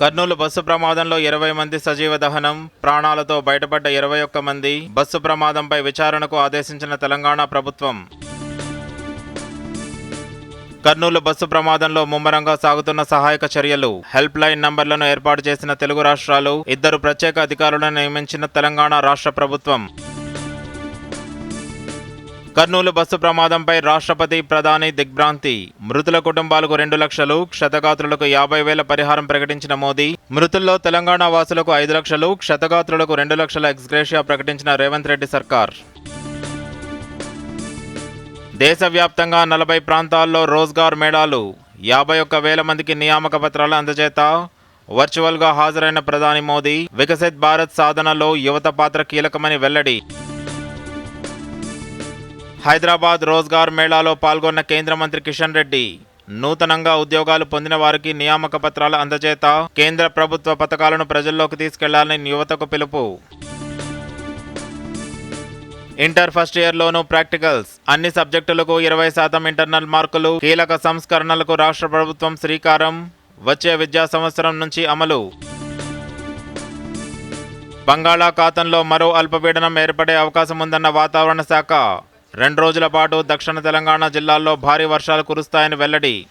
Kurnool bus ప్రమాదంలో ఇరవై మంది సజీవ దహనం ప్రాణాలతో బయటపడ్డ ఇరవై ఒక్క మంది బస్సు ప్రమాదంపై విచారణకు ఆదేశించిన తెలంగాణ ప్రభుత్వం. కర్నూలు బస్సు ప్రమాదంలో ముమ్మరంగా సాగుతున్న సహాయక చర్యలు హెల్ప్ లైన్ నంబర్లను ఏర్పాటు చేసిన తెలుగు రాష్ట్రాలు ఇద్దరు ప్రత్యేక అధికారులను నియమించిన తెలంగాణ రాష్ట్ర ప్రభుత్వం. కర్నూలు బస్సు ప్రమాదంపై రాష్ట్రపతి ప్రధాని దిగ్భ్రాంతి. మృతుల కుటుంబాలకు రెండు లక్షలు క్షతగాత్రులకు యాభై వేల పరిహారం ప్రకటించిన మోదీ. మృతుల్లో తెలంగాణ వాసులకు ఐదు లక్షలు క్షతగాత్రులకు రెండు లక్షల ఎక్స్గ్రేషియా ప్రకటించిన రేవంత్ రెడ్డి సర్కార్. దేశవ్యాప్తంగా నలభై ప్రాంతాల్లో రోజ్గార్ మేళాలు. యాభై ఒక్క వేల మందికి నియామక పత్రాల అందజేత. వర్చువల్గా హాజరైన ప్రధాని మోదీ వికసిత్ భారత్ సాధనలో యువత పాత్ర కీలకమని వెల్లడి. హైదరాబాద్ రోజ్గార్ మేళాలో పాల్గొన్న కేంద్ర మంత్రి కిషన్ రెడ్డి నూతనంగా ఉద్యోగాలు పొందిన వారికి నియామక పత్రాల అందజేత కేంద్ర ప్రభుత్వ పథకాలను ప్రజల్లోకి తీసుకెళ్ళాలని యువతకు పిలుపు. ఇంటర్ ఫస్ట్ ఇయర్లోనూ ప్రాక్టికల్స్ అన్ని సబ్జెక్టులకు ఇరవై శాతం ఇంటర్నల్ మార్కులు కీలక సంస్కరణలకు రాష్ట్ర ప్రభుత్వం శ్రీకారం వచ్చే విద్యా సంవత్సరం నుంచి అమలు. బంగాళాఖాతంలో మరో అల్పపీడనం ఏర్పడే అవకాశం ఉందన్న వాతావరణ శాఖ రెండు రోజుల పాటు దక్షిణ తెలంగాణ జిల్లాల్లో భారీ వర్షాలు కురుస్తాయని వెల్లడి.